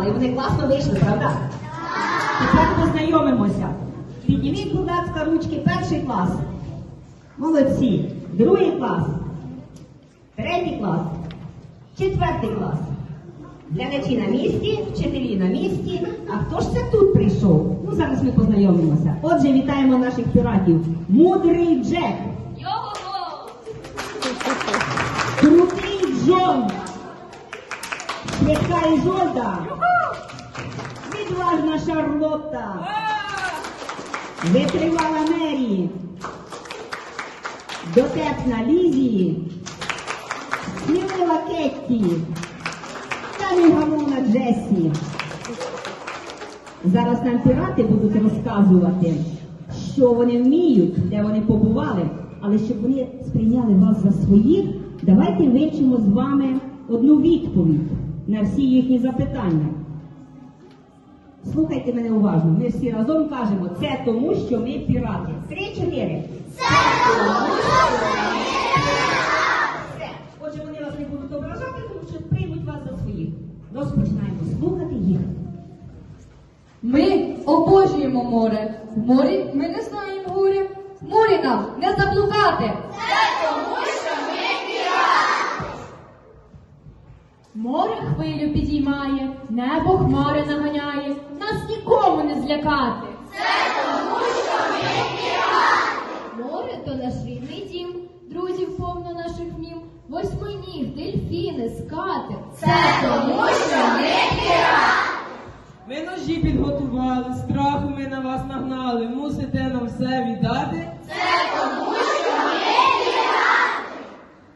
Привітали, і вони класно вийшли, правда? Тепер познайомимося. Підніміть, будь ласка, ручки, перший клас. Молодці. Другий клас. Третій клас. Четвертий клас. Глядачі на місці, вчителі на місці. А хто ж це тут прийшов? Ну, зараз ми познайомимося. Отже, вітаємо наших піратів. Мудрий Джек. Його! Крутий Джон. Швидка Ізольда. Відважна Шарлотта. Витривала Мері. Дотепна Лізі. Смілива Кетті. Та негамовна Джесі. Зараз нам пірати будуть розказувати, що вони вміють, де вони побували. Але щоб вони сприйняли вас за своїх, давайте вивчимо з вами одну відповідь на всі їхні запитання. Слухайте мене уважно. Ми всі разом кажемо, це тому, що ми пірати. Три-чотири. Все. Отже, вони вас не будуть ображати, тому що приймуть вас за своїх. Розпочинаємо слухати їх. Ми обожнюємо море. В морі ми не знаємо горя. В морі нам не заблукати. Море хвилю підіймає, небо хмари наганяє, нас нікому не злякати. Море то наш рідний дім, друзів повно наших мім, восьминіг, дельфіни, скати. Це тому, що ми Ми ножі підготували, страху ми на вас нагнали. Мусите нам все віддати.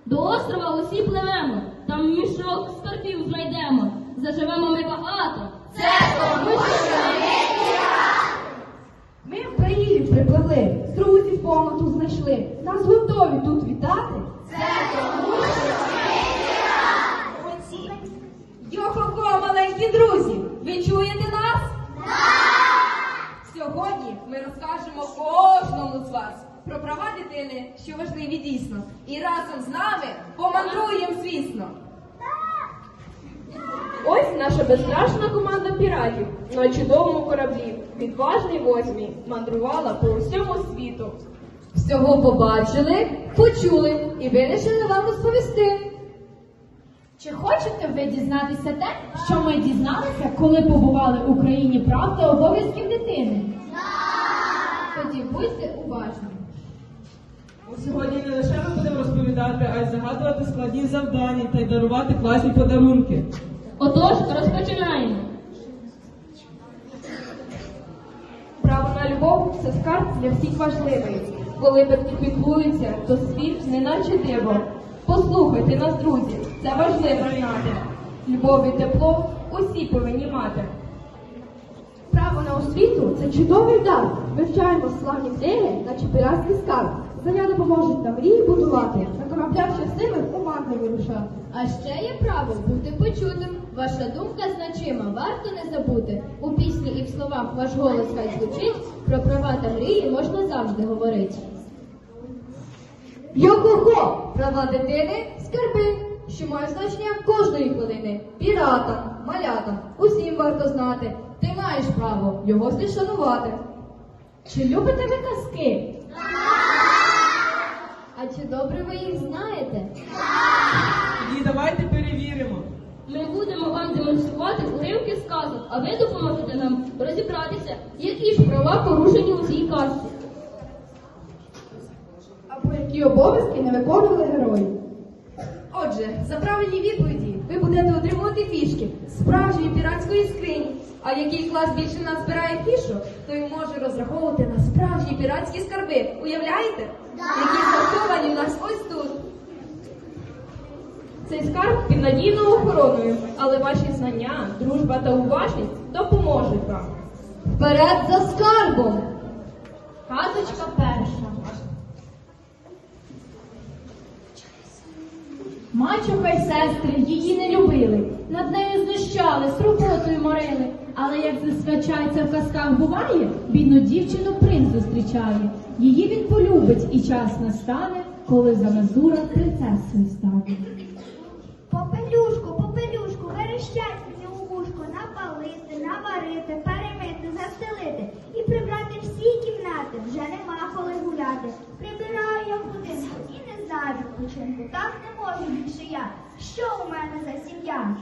До острова усі пливемо, там мішок скарбів знайдемо. Заживемо ми багато. Ми в Київ припливли, друзів повноту знайшли. Нас готові тут вітати. Молодці. Йо-хо-хо, маленькі друзі, ви чуєте нас? Сьогодні ми розкажемо кожному з вас про права дитини, що важливі дійсно. І разом з нами помандруємо, звісно. Ось наша безстрашна команда піратів на чудовому кораблі. Відважний восьмій мандрувала по всьому світу. Всього побачили, почули і вирішили вам розповісти. Чи хочете ви дізнатися те, що ми дізналися, коли побували в Україні прав та обов'язків дитини? Тоді будьте уважні. Сьогодні не лише ми будемо розповідати, а й загадувати складні завдання та й дарувати класні подарунки. Отож, розпочинаємо. Право на любов це скарб для всіх важливий. Коли батьки піклуються, то світ неначе диво. Послухайте нас, друзі, це важливо знати. Любов і тепло усі повинні мати. Право на освіту це чудовий дар. Вивчаємо славні ідеї, наче піратський скарб. Знання допоможуть нам мрії будувати, на кораблях щасливих у вирушати. А ще є право бути почутим. Ваша думка значима, варто не забути. У пісні і в словах ваш голос хай звучить. Про права та мрії можна завжди говорити. Йо-хо-хо! Права дитини скарби, що мають значення кожної хвилини. Піратам, малятам, усім варто знати. Ти маєш право його слід шанувати. Чи любите ви казки? А чи добре ви їх знаєте? І давайте перевіримо. Ми будемо вам демонструвати уривки сказок, а ви допоможете нам розібратися, які ж права порушені у цій казці. Або які обов'язки не виконували герої. Отже, за правильні відповіді ви будете отримувати фішки справжньої піратської скрині. А який клас більше нас збирає фішок, той може розраховувати на справжні піратські скарби. Уявляєте? Які заховані в нас ось тут. Цей скарб під надійною охороною, але ваші знання, дружба та уважність допоможуть вам. Вперед за скарбом! Казочка перша. Мачуха й сестри її не любили, над нею знущали, з роботою морили. Але як зазвичай це в казках буває, бідну дівчину принц зустрічає. Її він полюбить і час настане, коли замазура принцесою стане. Попелюшку, попелюшку, верещать дівчинку, так не можу більше я. Що у мене за сім'я?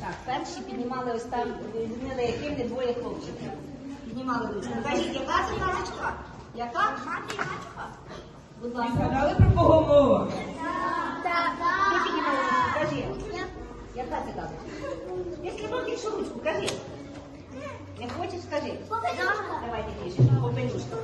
Так, перші піднімали ось там, змінили яким двоє хлопчиків. Піднімали ручку. Кажіть, яка це казочка? Яка? Мати мачуха? Будь І ласка. згадали про кого мова? Так, ручку, кажи. Яка це казочка? Якщо можеш що ручку, кажи. Не хочеш, скажи. Давайте тише, попелюшка.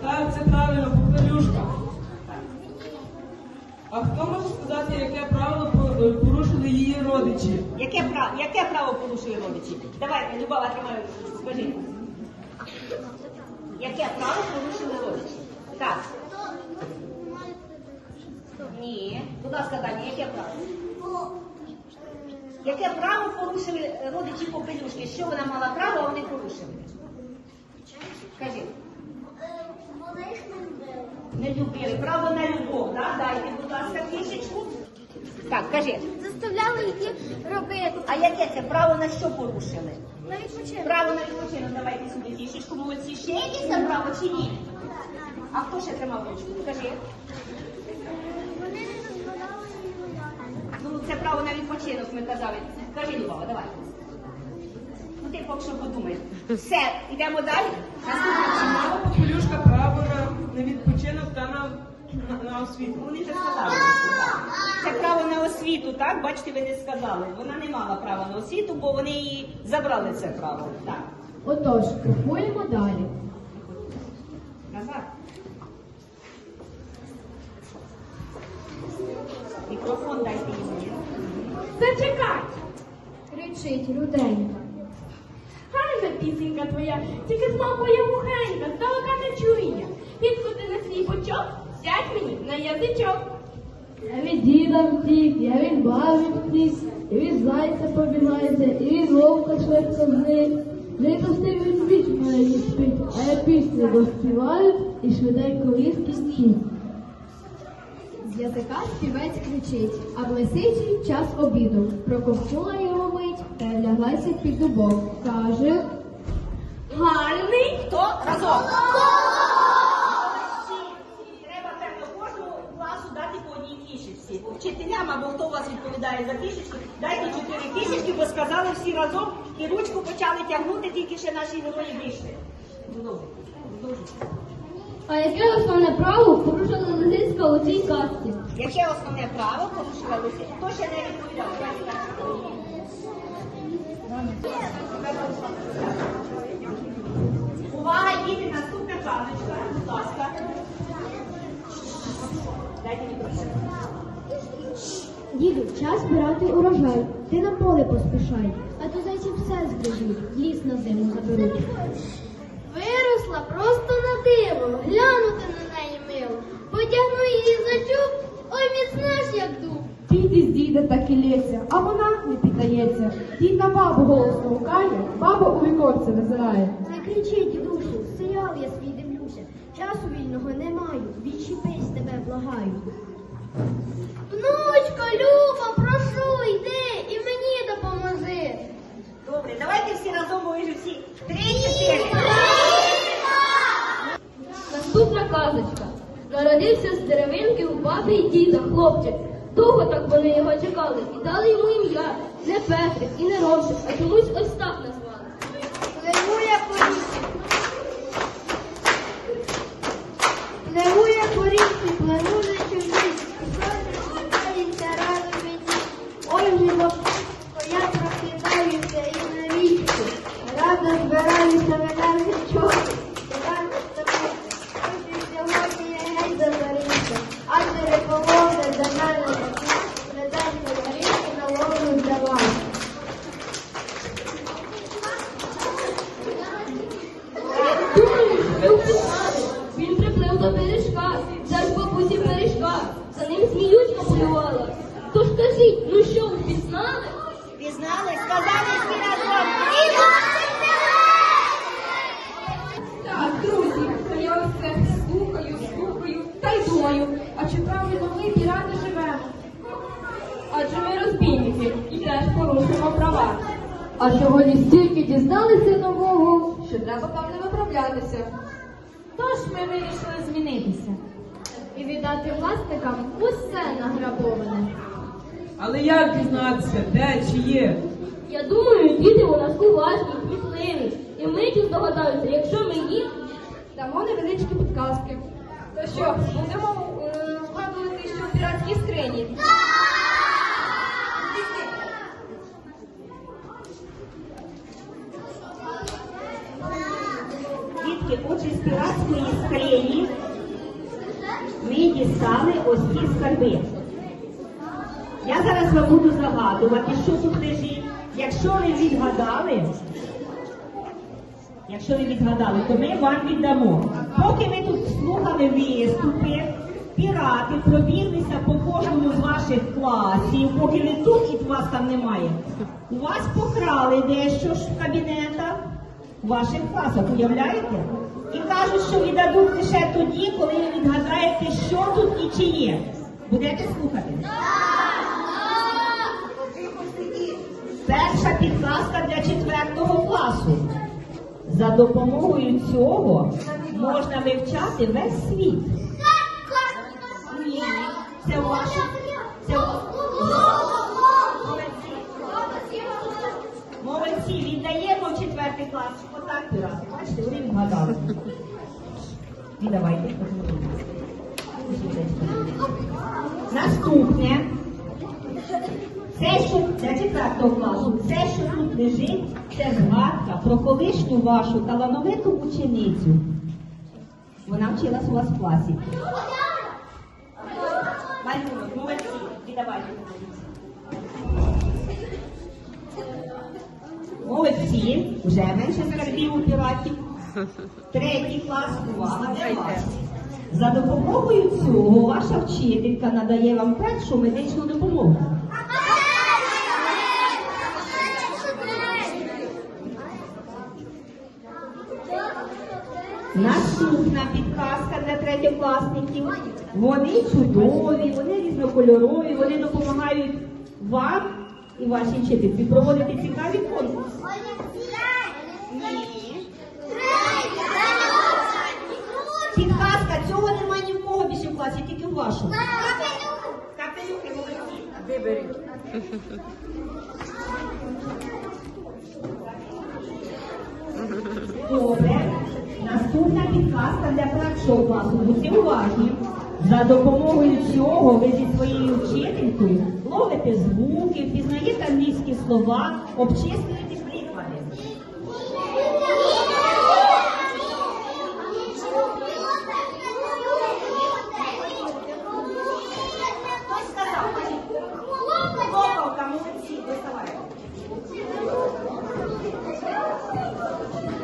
А хто може сказати, яке правило е, порушили її родичі? Яке право, яке право порушує родичі? Давай, Любава, тримай, скажи. Яке право порушили родичі? Так. Ні. Будь ласка, Даня, яке право? Яке право порушили родичі Попелюшки? Що вона мала право, а вони порушили? Скажи. Вони їх не. Не любили. Право на любов, так? Дайте, будь ласка, фішечку. Так, кажи. Заставляли їх робити. А яке це право на що порушили? На відпочинок. Право на відпочинок, давайте сюди фішечку. Молодці, ще якісь там право чи ні? А хто ще тримав ручку? Скажи. Вони не дозволяли гуляти. Ну, це право на відпочинок, ми казали. Кажи, Любава, давай. Ну, ти поки що подумай. Все, йдемо далі. Мала попелюшка на, відпочинок та на, на, на освіту? Вони вже сказали. Це право на освіту, так? Бачите, ви не сказали. Вона не мала права на освіту, бо вони її забрали це право. Так. Отож, крокуємо далі. Назад. Мікрофон дайте мені. Зачекай! Кричить руденька. Гарна пісенька твоя, тільки змовує вухенька, здалека не чує. Підкуди на свій бочок, сядь мені на язичок. Я від діда втік, я від баби втік, і від зайця побігається, і від вовка швидко зник. Не пустив він віч мене не спить, а я пісні доспіваю і швиденько ліски стік. З язика співець кричить, а в лисичі час обіду. Проковтнула його мить та ляглася під дубок. Каже, гарний. Хто? Разом. Треба, певно, кожному класу дати по одній фішечці. Або хто у вас відповідає за фішечки, дайте чотири фішечки, бо сказали всі разом і ручку почали тягнути, тільки ще наші герої вийшли. А яке основне право порушила Лисицька у цій казці? Яке основне право порушила Луся? Хто ще не відповідав? Увага, діти, наступна казочка. Будь ласка. Дайте мікрофон. Діду, час збирати урожай. Ти на поле поспішай, а то зайці все збережуть, ліс на зиму заберуть. Виросла просто на диво, глянути на неї мило. Потягну її за чуб, ой, міцна ж як дуб. Дід із діда так і лється, а вона не піддається. Дід на бабу голосно гукає, баба у віконце визирає. Не кричи, дідусю, серіал я свій дивлюся. Часу вільного не маю, відчепись тебе благаю. Внучко, Люба, прошу, йди і мені допоможи. Добре, давайте всі разом, бо всі три-чотири. Наступна казочка. Народився з деревинки у баби і діда хлопчик. Довго так вони його чекали і дали йому ім'я. Не Петрик і не Ромчик, а чомусь ось так назвали. Пливу я по річці. Пливу я по річці, пливу на човні. Сонце світається рано мені. Ой, живописко, я прокидаюся і на річку. Рано збираюся на річок. Рано встаю. Хочу сьогодні я геть заберися. Адже риболовля за мене такі. Недавно на річку на ловлю здавав. Думаю, що ви впізнали. Він приплив до бережка, це ж бабусі бережка. За ним зміючка полювала. Тож кажіть, ну що, впізнали? Пізнали, сказали всі разом. Так, друзі, я ось це слухаю, слухаю та й думаю, а чи правильно ми пірати живемо? Адже ми розбійники і теж порушуємо права. А сьогодні стільки дізналися нового. Що треба там не виправлятися. Тож ми вирішили змінитися. і віддати власникам усе награбоване. Але як дізнатися, де чи є? Я думаю, діти у нас уважні, кмітливі. І миттю здогадаються, якщо ми їм Дамо невеличкі підказки. То що, будемо е, вгадувати, що в піратській скрині? Дітки, отже, з піратської скрині ми ось ці скарби. Я зараз вам буду загадувати, що тут лежить. Якщо ви відгадали, якщо ви відгадали, то ми вам віддамо. Поки ви тут слухали виступи, пірати пробіглися по кожному з ваших класів, поки ви тут і вас там немає. У вас покрали дещо ж в кабінетах ваших класах, уявляєте? І кажуть, що віддадуть лише тоді, коли ви відгадаєте, що тут і чи є. Будете слухати? Перша підказка для четвертого класу. За допомогою цього можна вивчати весь світ. Ні, це ваше. Це молодці. Молодці, віддаємо в четвертий клас. Отак пірати. Бачите, вони вгадали. Віддавайте. Наступне. Це, що для четвертого класу, це, що тут лежить, це згадка про колишню вашу талановиту ученицю. Вона вчилась у вас в класі. Малюнок, молодці, віддавайте. Молодці, вже менше скарбів у піратів. Третій клас, увага, для вас. За допомогою цього ваша вчителька надає вам першу медичну допомогу. Наступна підказка для третьокласників. Вони чудові, вони різнокольорові, вони допомагають вам і вашій вчительці проводити цікаві конкурси. Підказка, цього немає ні в кого більше в класі, тільки в вашому. Капелюхи, молодці. Добре. Наступна підказка для першого класу. Будьте уважні. За допомогою цього ви зі своєю вчителькою ловите звуки, впізнаєте англійські слова, обчислюєте приклади. Хтось сказав, Лопалка, молодці, доставайте.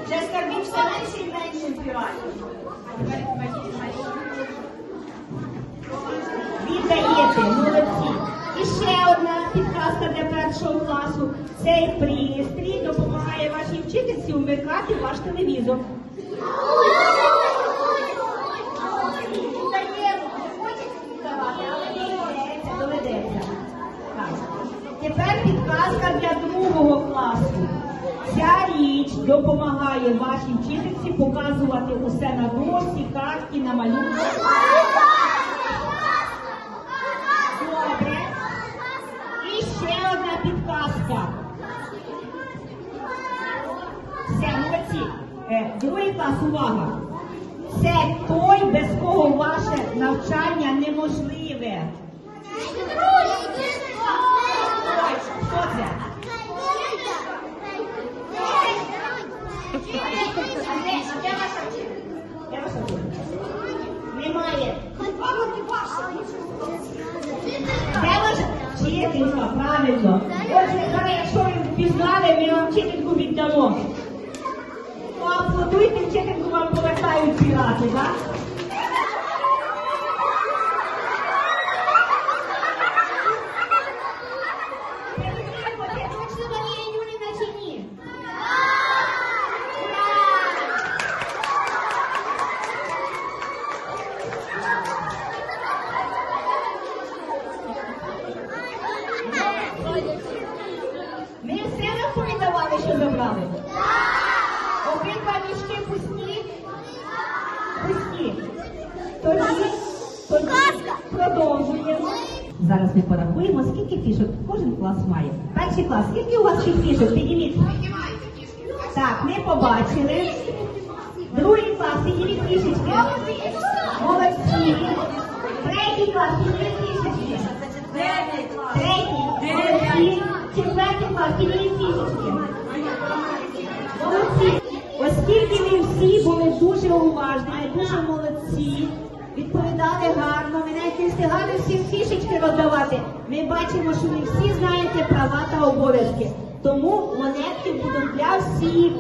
Вже скарбів все менше і менше піратів. Віддаєте, молодці. І ще одна підказка для першого класу. Цей пристрій допомагає вашій вчительці вмикати ваш телевізор. Віддаємо. Хочете віддавати, але не доведеться, доведеться. Так. Тепер підказка для другого класу. Ця річ допомагає вашій вчительці показувати усе на дошці, карті, на малюнках. Добре. І ще одна підказка. Другий клас, увага. Це той, без кого ваше навчання неможливе. Хто це? Де, ваша вчителька? Де ваша вчителька? Немає. Де ваша вчителька? Правильно. Отже, якщо ви впізнали, ми вам вчительку віддамо. Поаплодуйте, вчительку вам повертають пірати, так? Точно Марія Юріна чи ні? Ми все розповідавали, що забрали? Обидва мішки пусті? Пусті. Тоді Тоді продовжуємо. Зараз ми порахуємо, скільки фішок кожен клас має. Перший клас, скільки у вас ще фішок? Підніміть. Так, ми побачили. Другий клас, підніміть фішечки. Молодці. Третій клас, підніміть фішечки. Третій, молодці. Четвертий клас, підніміть фішечки. Молодці. Оскільки ви всі були дуже уважні, дуже молодці, відповідали гарно, ми навіть не встигали всі фішечки роздавати. Ми бачимо, що ви всі знаєте права та обов'язки. Тому монетки будуть для всіх.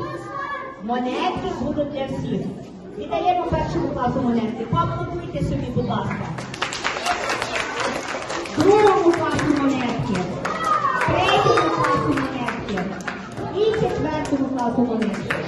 Монетки будуть для всіх. Віддаємо першому класу монетки. Поаплодуйте собі, будь ласка. Другому класу монетки. Третьому класу монетки. І четвертому класу монетки.